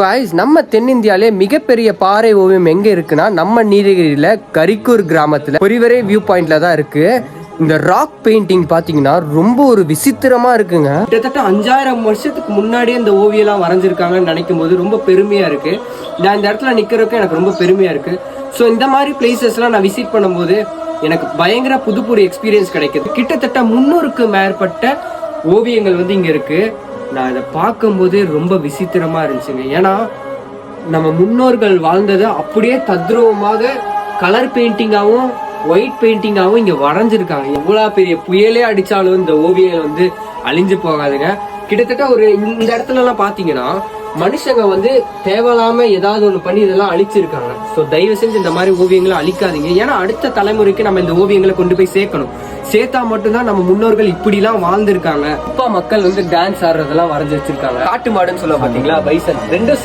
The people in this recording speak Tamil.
காய்ஸ் நம்ம தென்னிந்தியாலே மிகப்பெரிய பாறை ஓவியம் எங்க இருக்குன்னா நம்ம நீலகிரியில கரிக்கூர் கிராமத்துல. ஒருவரே வியூ பாயிண்ட்ல தான் இருக்கு. இந்த ராக் பெயிண்டிங் பாத்தீங்கன்னா ரொம்ப ஒரு விசித்திரமா இருக்குங்க. கிட்டத்தட்ட அஞ்சாயிரம் வருஷத்துக்கு முன்னாடியே இந்த ஓவியம்லாம் வரைஞ்சிருக்காங்கன்னு நினைக்கும் போது ரொம்ப பெருமையா இருக்கு. நான் இந்த இடத்துல நிக்கிறதுக்கு எனக்கு ரொம்ப பெருமையா இருக்கு. ஸோ இந்த மாதிரி பிளேசஸ்லாம் நான் விசிட் பண்ணும்போது எனக்கு பயங்கர புது புது எக்ஸ்பீரியன்ஸ் கிடைக்குது. கிட்டத்தட்ட முன்னூறுக்கு மேற்பட்ட ஓவியங்கள் வந்து இங்கே இருக்குது நான் இதை பார்க்கும்போது ரொம்ப விசித்திரமாக இருந்துச்சுங்க. ஏன்னா நம்ம முன்னோர்கள் வாழ்ந்ததை அப்படியே தத்ரூபமாக கலர் பெயிண்டிங்காகவும் ஒயிட் பெயிண்டிங்காகவும் இங்கே வரைஞ்சிருக்காங்க. எவ்வளோ பெரிய புயலே அடித்தாலும் இந்த ஓவியம் வந்து அழிஞ்சு போகாதுங்க. கிட்டத்தட்ட ஒரு இந்த இடத்துல எல்லாம் பாத்தீங்கன்னா மனுஷங்க வந்து தேவையில்லாம ஏதாவது ஒண்ணு பண்ணி இதெல்லாம் அழிச்சிருக்காங்க. ஸோ தயவு செஞ்சு இந்த மாதிரி ஓவியங்களை அழிக்காதீங்க. ஏன்னா அடுத்த தலைமுறைக்கு நம்ம இந்த ஓவியங்களை கொண்டு போய் சேர்க்கணும். சேர்த்தா மட்டும்தான் நம்ம முன்னோர்கள் இப்படிலாம் வாழ்ந்திருக்காங்க. அப்பா மக்கள் வந்து டான்ஸ் ஆடுறதெல்லாம் வரைஞ்சி வச்சிருக்காங்க. காட்டு மாடுன்னு சொல்ல பாத்தீங்களா? பைசன். ரெண்டும்